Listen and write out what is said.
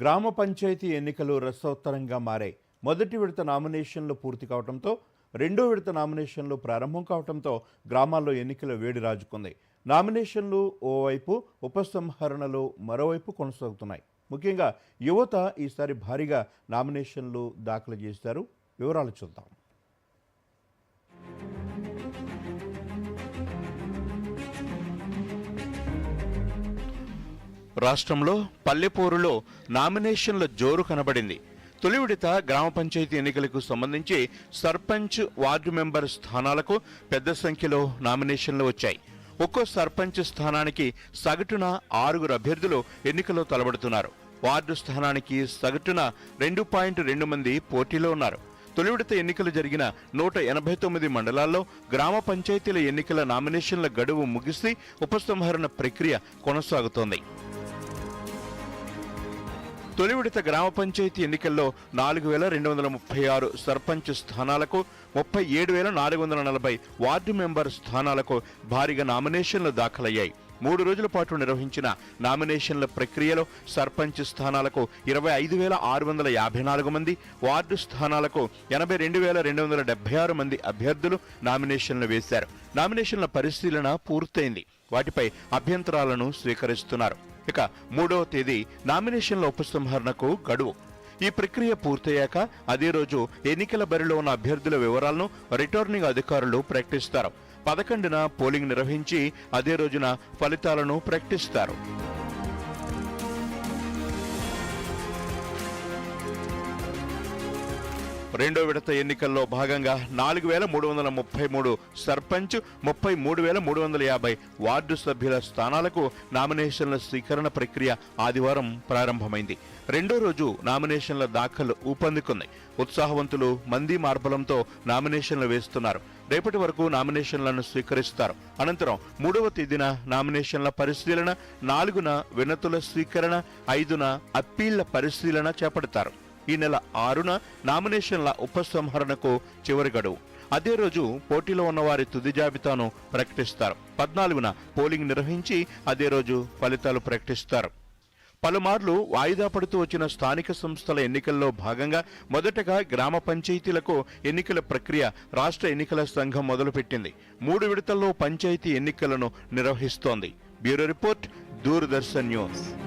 గ్రామ పంచాయతీ ఎన్నికలు రసోత్తరంగా మారాయి. మొదటి విడత నామినేషన్లు పూర్తి కావడంతో రెండో విడత నామినేషన్లు ప్రారంభం కావడంతో గ్రామాల్లో ఎన్నికల వేడి రాజుకుంది. నామినేషన్లు ఓవైపు ఉపసంహరణలు మరోవైపు కొనసాగుతున్నాయి. ముఖ్యంగా యువత ఈసారి భారీగా నామినేషన్లు దాఖలు చేశారు. వివరాలు చూద్దాం. రాష్ట్రంలో పల్లెపూరులో నామినేషన్ల జోరు కనబడింది. తొలి విడత గ్రామ పంచాయతీ ఎన్నికలకు సంబంధించి సర్పంచ్ వార్డు మెంబర్ స్థానాలకు పెద్ద సంఖ్యలో నామినేషన్లు వచ్చాయి. ఒక్కో సర్పంచ్ స్థానానికి సగటున ఆరుగురు అభ్యర్థులు ఎన్నికలో తలబడుతున్నారు. వార్డు స్థానానికి సగటున రెండు పాయింట్ రెండు మంది పోటీలో ఉన్నారు. తొలి విడత ఎన్నికలు జరిగిన నూట ఎనభై తొమ్మిది మండలాల్లో గ్రామ పంచాయతీల ఎన్నికల నామినేషన్ల గడువు ముగిసి ఉపసంహరణ ప్రక్రియ కొనసాగుతోంది. తొలి విడత గ్రామ పంచాయతీ ఎన్నికల్లో నాలుగు వేల రెండు వందల ముప్పై ఆరు సర్పంచ్ స్థానాలకు ముప్పై ఏడు వేల నాలుగు వందల నలభై వార్డు మెంబర్ స్థానాలకు భారీగా నామినేషన్లు దాఖలయ్యాయి. మూడు రోజుల పాటు నిర్వహించిన నామినేషన్ల ప్రక్రియలో సర్పంచ్ స్థానాలకు ఇరవై ఐదు వేల ఆరు వందల యాభై నాలుగు మంది వార్డు స్థానాలకు ఎనభై రెండు వేల రెండు వందల డెబ్బై ఆరు మంది అభ్యర్థులు నామినేషన్లు వేశారు. నామినేషన్ల పరిశీలన పూర్తయింది. వాటిపై అభ్యంతరాలను స్వీకరిస్తున్నారు. ఇక మూడవ తేదీ నామినేషన్ల ఉపసంహరణకు గడువు. ఈ ప్రక్రియ పూర్తయ్యాక అదే రోజు ఎన్నికల బరిలో ఉన్న అభ్యర్థుల వివరాలను రిటర్నింగ్ అధికారులు ప్రకటిస్తారు. పదకొండున పోలింగ్ నిర్వహించి అదే రోజున ఫలితాలను ప్రకటిస్తారు. రెండో విడత ఎన్నికల్లో భాగంగా నాలుగు వేల మూడు వందల ముప్పై మూడు సర్పంచ్ ముప్పై మూడు వేల మూడు వందల యాభై వార్డు సభ్యుల స్థానాలకు నామినేషన్ల స్వీకరణ ప్రక్రియ ఆదివారం ప్రారంభమైంది. రెండో రోజు నామినేషన్ల దాఖలు ఊపందుకుంది. ఉత్సాహవంతులు మంది మార్బలంతో నామినేషన్లు వేస్తున్నారు. రేపటి వరకు నామినేషన్లను స్వీకరిస్తారు. అనంతరం మూడవ తేదీన నామినేషన్ల పరిశీలన నాలుగున వినతుల స్వీకరణ ఐదున అప్పీళ్ళ పరిశీలన చేపడతారు. ఈ నెల ఆరున నామినేషన్ల ఉపసంహరణకు చివరి గడువు అదే రోజు పోటీలో ఉన్న వారి తుది జాబితాను ప్రకటిస్తారు. పద్నాలుగున పోలింగ్ నిర్వహించి అదే రోజు ఫలితాలు ప్రకటిస్తారు. పలుమార్లు వాయిదా పడుతూ వచ్చిన స్థానిక సంస్థల ఎన్నికల్లో భాగంగా మొదటగా గ్రామ పంచాయతీలకు ఎన్నికల ప్రక్రియ రాష్ట్ర ఎన్నికల సంఘం మొదలుపెట్టింది. మూడు విడతల్లో పంచాయతీ ఎన్నికలను నిర్వహిస్తోంది. Bureau report Doordarshan news.